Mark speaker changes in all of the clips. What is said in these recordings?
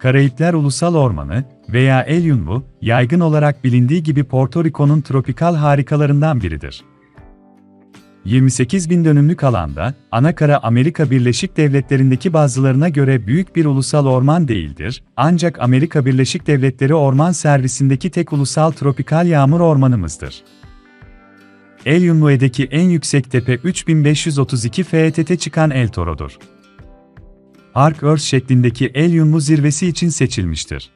Speaker 1: Karayipler Ulusal Ormanı veya El Yunvu, yaygın olarak bilindiği gibi Porto Rico'nun tropikal harikalarından biridir. 28 bin dönümlük alanda, Anakara Amerika Birleşik Devletleri'ndeki bazılarına göre büyük bir ulusal orman değildir, ancak Amerika Birleşik Devletleri Orman Servisi'ndeki tek ulusal tropikal yağmur ormanımızdır. El Yunvue'deki en yüksek tepe 3532 FET'te çıkan El Toro'dur. Ark Earth şeklindeki El Yunvu zirvesi için seçilmiştir.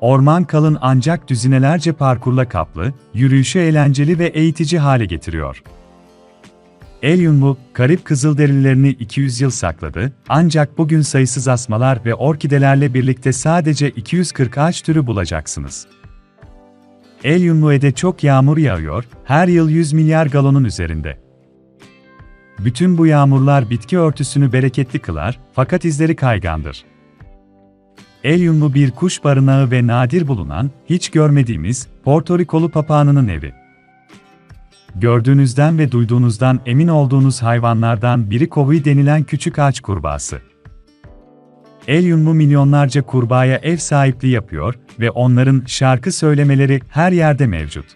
Speaker 1: Orman kalın ancak düzinelerce parkurla kaplı, yürüyüşü eğlenceli ve eğitici hale getiriyor. El Yunvu, Karip Kızılderililerini 200 yıl sakladı, ancak bugün sayısız asmalar ve orkidelerle birlikte sadece 240 ağaç türü bulacaksınız. El Yunvue'de çok yağmur yağıyor, her yıl 100 milyar galonun üzerinde. Bütün bu yağmurlar bitki örtüsünü bereketli kılar, fakat izleri kaygandır. El Yunvu bir kuş barınağı ve nadir bulunan, hiç görmediğimiz, Porto Rikolu papağanının evi. Gördüğünüzden ve duyduğunuzdan emin olduğunuz hayvanlardan biri kovui denilen küçük ağaç kurbağası. El Yunvu milyonlarca kurbağaya ev sahipliği yapıyor ve onların şarkı söylemeleri her yerde mevcut.